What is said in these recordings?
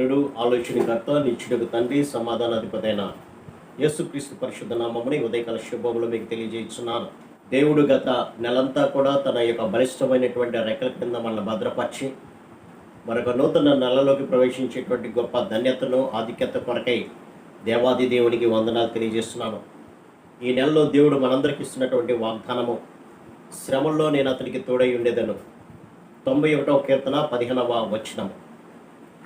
కుమారుడు ఆలోచనకర్త నిత్యుడుకు తండ్రి సమాధానాధిపతైన యేసుక్రీస్తు పరిశుద్ధ నామముని ఉదయకాల శుభములు మీకు తెలియజేస్తున్నాను. దేవుడు గత నెలంతా కూడా తన యొక్క బలిష్టమైనటువంటి రెక్కల కింద మనల్ని భద్రపరిచి మరొక నూతన నెలలోకి ప్రవేశించేటువంటి గొప్ప ధన్యతను ఆధిక్యత కొరకై దేవాది దేవునికి వందనాలు తెలియజేస్తున్నాను. ఈ నెలలో దేవుడు మనందరికి ఇస్తున్నటువంటి వాగ్దానము శ్రమల్లో నేను అతనికి తోడై ఉండేదను. తొంభై ఒకటవ కీర్తన పదిహేనవ వచనము.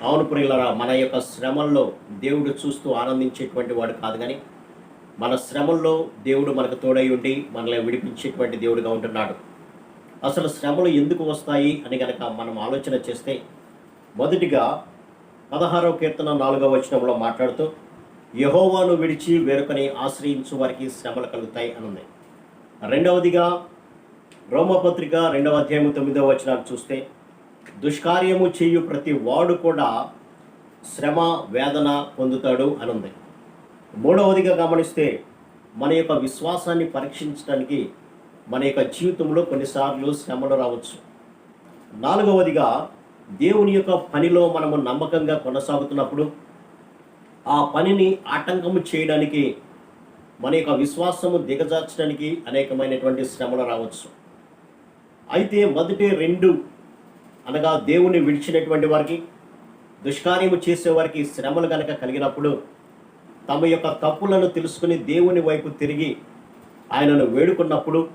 అవును ప్రియులరా మన యొక్క శ్రమల్లో దేవుడు చూస్తూ ఆనందించేటువంటి వాడు కాదు కానీ మన శ్రమల్లో దేవుడు మనకు తోడై ఉండి మనల్ని విడిపించేటువంటి దేవుడుగా ఉంటున్నాడు. అసలు శ్రమలు ఎందుకు వస్తాయి అని కనుక మనం ఆలోచన చేస్తే మొదటిగా పదహారవ కీర్తన నాలుగవ వచనంలో మాట్లాడుతూ యహోవాను విడిచి వేరొకని ఆశ్రయించు వారికి శ్రమలు కలుగుతాయి అని ఉంది రెండవదిగా రోమపత్రిక రెండవ అధ్యాయం తొమ్మిదవ వచనాలు చూస్తే దుష్కార్యము చేయు ప్రతి వాడు కూడా శ్రమ వేదన పొందుతాడు అని ఉంది మూడవదిగా గమనిస్తే మన యొక్క విశ్వాసాన్ని పరీక్షించడానికి మన యొక్క జీవితంలో కొన్నిసార్లు శ్రమలు రావచ్చు. నాలుగవదిగా దేవుని యొక్క పనిలో మనము నమ్మకంగా కొనసాగుతున్నప్పుడు ఆ పనిని ఆటంకము చేయడానికి మన యొక్క విశ్వాసము దిగజార్చడానికి అనేకమైనటువంటి శ్రమలు రావచ్చు. అయితే మొదటి రెండు అనగా దేవుని విడిచినటువంటి వారికి దుష్కార్యము చేసేవారికి శ్రమలు కనుక కలిగినప్పుడు తమ యొక్క తప్పులను తెలుసుకుని దేవుని వైపు తిరిగి ఆయనను వేడుకున్నప్పుడు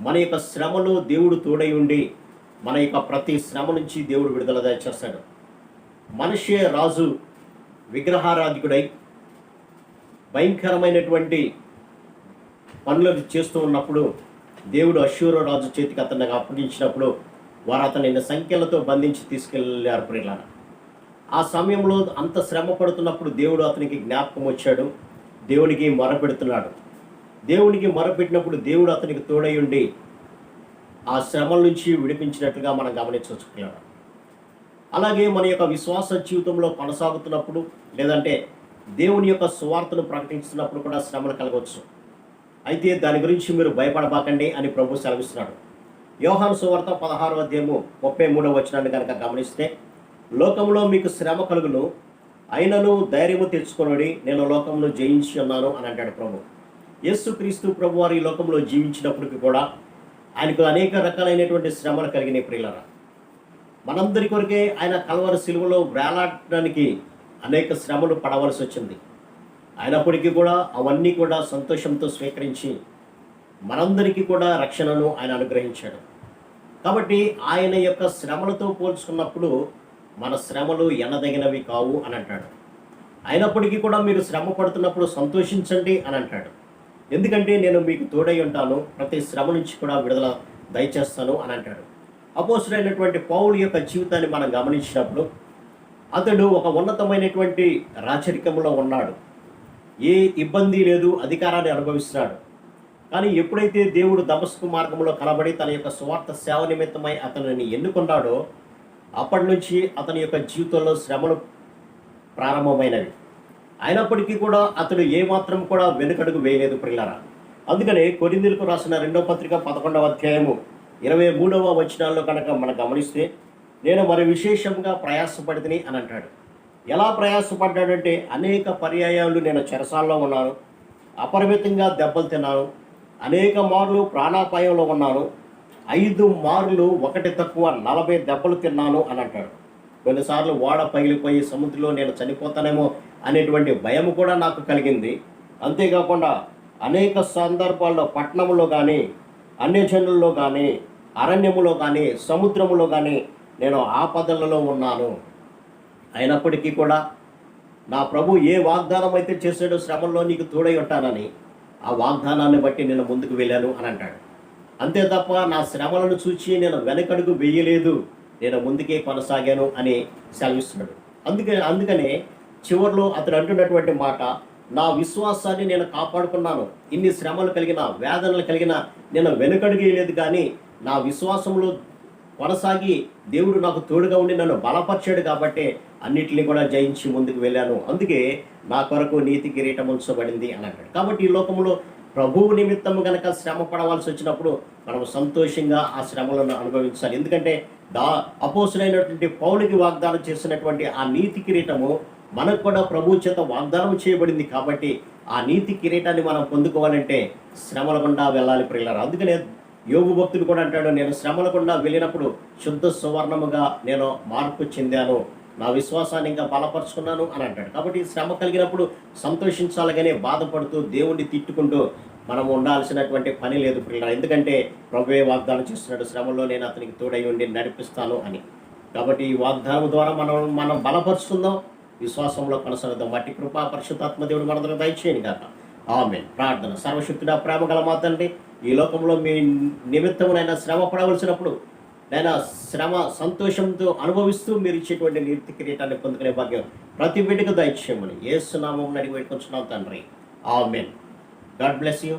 మన యొక్క శ్రమలో దేవుడు తోడై ఉండి మన యొక్క ప్రతి శ్రమ నుంచి దేవుడు విడుదల చేస్తాడు. మనిషే రాజు విగ్రహారాధికుడై భయంకరమైనటువంటి పనులను చేస్తూ ఉన్నప్పుడు దేవుడు అశ్వర రాజు చేతికి అతన్ని అప్పగించినప్పుడు వారు అతనిని సంఖ్యలతో బంధించి తీసుకెళ్ళారు ప్రియులార. ఆ సమయంలో అంత శ్రమ పడుతున్నప్పుడు దేవుడు అతనికి జ్ఞాపకం వచ్చాడు. దేవునికి మొరపెడుతున్నాడు. దేవునికి మొరపెట్టినప్పుడు దేవుడు అతనికి తోడై ఉండి ఆ శ్రమల నుంచి విడిపించినట్లుగా మనం గమనించవచ్చు అలాగే మన యొక్క విశ్వాస జీవితంలో కొనసాగుతున్నప్పుడు లేదంటే దేవుని యొక్క సువార్తను ప్రకటిస్తున్నప్పుడు కూడా శ్రమలు కలగవచ్చు. అయితే దాని గురించి మీరు భయపడబాకండి అని ప్రభు సెలవిస్తున్నాడు. యోహాను సువార్త పదహారు అధ్యాయము ముప్పై మూడవ వచనాన్ని కనుక గమనిస్తే లోకంలో మీకు శ్రమ కలుగును అయినను ధైర్యము తెచ్చుకొనడి నేను లోకంలో జయించి ఉన్నాను అని అంటాడు ప్రభు. యేసు క్రీస్తు ప్రభు వారు ఈ లోకంలో జీవించినప్పటికీ కూడా ఆయనకు అనేక రకాలైనటువంటి శ్రమలు కలిగిన ప్రియులరా. మనందరి కొరకే ఆయన కలవర సిలువలో వేలాడడానికి అనేక శ్రమలు పడవలసి వచ్చింది. అయినప్పటికీ కూడా అవన్నీ కూడా సంతోషంతో స్వీకరించి మనందరికీ కూడా రక్షణను ఆయన అనుగ్రహించాడు. కాబట్టి ఆయన యొక్క శ్రమలతో పోల్చుకున్నప్పుడు మన శ్రమలు ఎనదగినవి కావు అని అంటాడు. అయినప్పటికీ కూడా మీరు శ్రమ పడుతున్నప్పుడు సంతోషించండి అని అంటాడు. ఎందుకంటే నేను మీకు తోడై ఉంటాను ప్రతి శ్రమ నుంచి కూడా విడుదల దయచేస్తాను అని అంటాడు. అపోసుడైనటువంటి పౌలు యొక్క జీవితాన్ని మనం గమనించినప్పుడు అతడు ఒక ఉన్నతమైనటువంటి రాచరికంలో ఉన్నాడు. ఏ ఇబ్బంది లేదు అధికారాన్ని అనుభవిస్తున్నాడు. కానీ ఎప్పుడైతే దేవుడు దమస్కు మార్గంలో కలబడి తన యొక్క స్వార్థ సేవ నిమిత్తమై అతనిని ఎన్నుకున్నాడో అప్పటి నుంచి అతని యొక్క జీవితంలో శ్రమలు ప్రారంభమైనవి. అయినప్పటికీ కూడా అతడు ఏమాత్రం కూడా వెనుకడుగు వేయలేదు ప్రిల్లరా అందుకనే కొరిందులకు రాసిన రెండవ పత్రిక పదకొండవ అధ్యాయము ఇరవై మూడవ వచనాల్లో కనుక మనం గమనిస్తే నేను మరి విశేషంగా ప్రయాసపడితిని అని అంటాడు. ఎలా ప్రయాసపడ్డాడంటే అనేక పర్యాయాలు నేను చెరసాల్లో ఉన్నాను అపరిమితంగా దెబ్బలు తిన్నాను అనేక మార్లు ప్రాణాపాయంలో ఉన్నాను ఐదు మార్లు ఒకటి తక్కువ నలభై దెబ్బలు తిన్నాను అని అంటాడు. కొన్నిసార్లు ఓడ పగిలిపోయి సముద్రంలో నేను చనిపోతానేమో అనేటువంటి భయం కూడా నాకు కలిగింది. అంతేకాకుండా అనేక సందర్భాల్లో పట్టణంలో కానీ అన్యజనుల్లో కానీ అరణ్యములో కానీ సముద్రములో కానీ నేను ఆపదలలో ఉన్నాను. అయినప్పటికీ కూడా నా ప్రభు ఏ వాగ్దానం అయితే చేశాడో శ్రమంలో నీకు తోడై ఉంటానని ఆ వాగ్దానాన్ని బట్టి నేను ముందుకు వెళ్ళాను అని అంటాడు. అంతే తప్ప నా శ్రమలను చూచి నేను వెనకడుగు వేయలేదు. నేను ముందుకే కొనసాగాను అని సెలవిస్తున్నాడు. అందుకే అందుకనే చివరిలో అతడు అంటున్నటువంటి మాట నా విశ్వాసాన్ని నేను కాపాడుకున్నాను. ఇన్ని శ్రమలు కలిగిన వేదనలు కలిగిన నేను వెనుకడుగేయలేదు కానీ నా విశ్వాసంలో కొనసాగి దేవుడు నాకు తోడుగా ఉండి నన్ను బలపరిచాడు కాబట్టి అన్నిటిని కూడా జయించి ముందుకు వెళ్ళాను. అందుకే నా కొరకు నీతి కిరీటం ఉంచబడింది అని అంటాడు కాబట్టి ఈ లోకంలో ప్రభువు నిమిత్తం కనుక శ్రమ పడవలసి వచ్చినప్పుడు మనం సంతోషంగా ఆ శ్రమలను అనుభవించాలి. ఎందుకంటే దా అపోసులైనటువంటి పౌలికి వాగ్దానం చేసినటువంటి ఆ నీతి కిరీటము మనకు కూడా ప్రభు చేత వాగ్దానం చేయబడింది కాబట్టి ఆ నీతి కిరీటాన్ని మనం పొందుకోవాలంటే శ్రమల గుండా వెళ్ళాలి ప్రియులారు. అందుకనే యోగు భక్తుడు కూడా అంటాడు నేను శ్రమలకుండా వెళ్ళినప్పుడు శుద్ధ సువర్ణముగా నేను మార్పు చెందాను. నా విశ్వాసాన్ని ఇంకా బలపరుచుకున్నాను అని అంటాడు. కాబట్టి శ్రమ కలిగినప్పుడు సంతోషించాలి కానీ బాధపడుతూ దేవుణ్ణి తిట్టుకుంటూ మనం ఉండాల్సినటువంటి పని లేదు పిల్లలు ఎందుకంటే ప్రభువే వాగ్దానం చేస్తున్నాడు శ్రమలో నేను అతనికి తోడై ఉండి నడిపిస్తాను అని. కాబట్టి ఈ వాగ్దానం ద్వారా మనం మనం బలపరుచుకుందాం విశ్వాసంలో కొనసాగుదాం. వాటి కృపా పరిశుద్ధాత్మ దేవుడు మనందరం దయచేయండి కాక ఆమె ప్రార్థన. సర్వశక్తుడా ప్రేమ గల మాతండి ఈ లోకంలో మీ నిమిత్తమునైనా శ్రమ పడవలసినప్పుడు నేను శ్రమ సంతోషంతో అనుభవిస్తూ మీరు ఇచ్చేటువంటి నీతి కిరీటాన్ని పొందుకునే భాగ్యం ప్రతి బిడ్డకు దయచేయమని ఏసునామం అడిగి పెట్టుకుంటున్నాం తండ్రి. ఆమెన్. God bless you.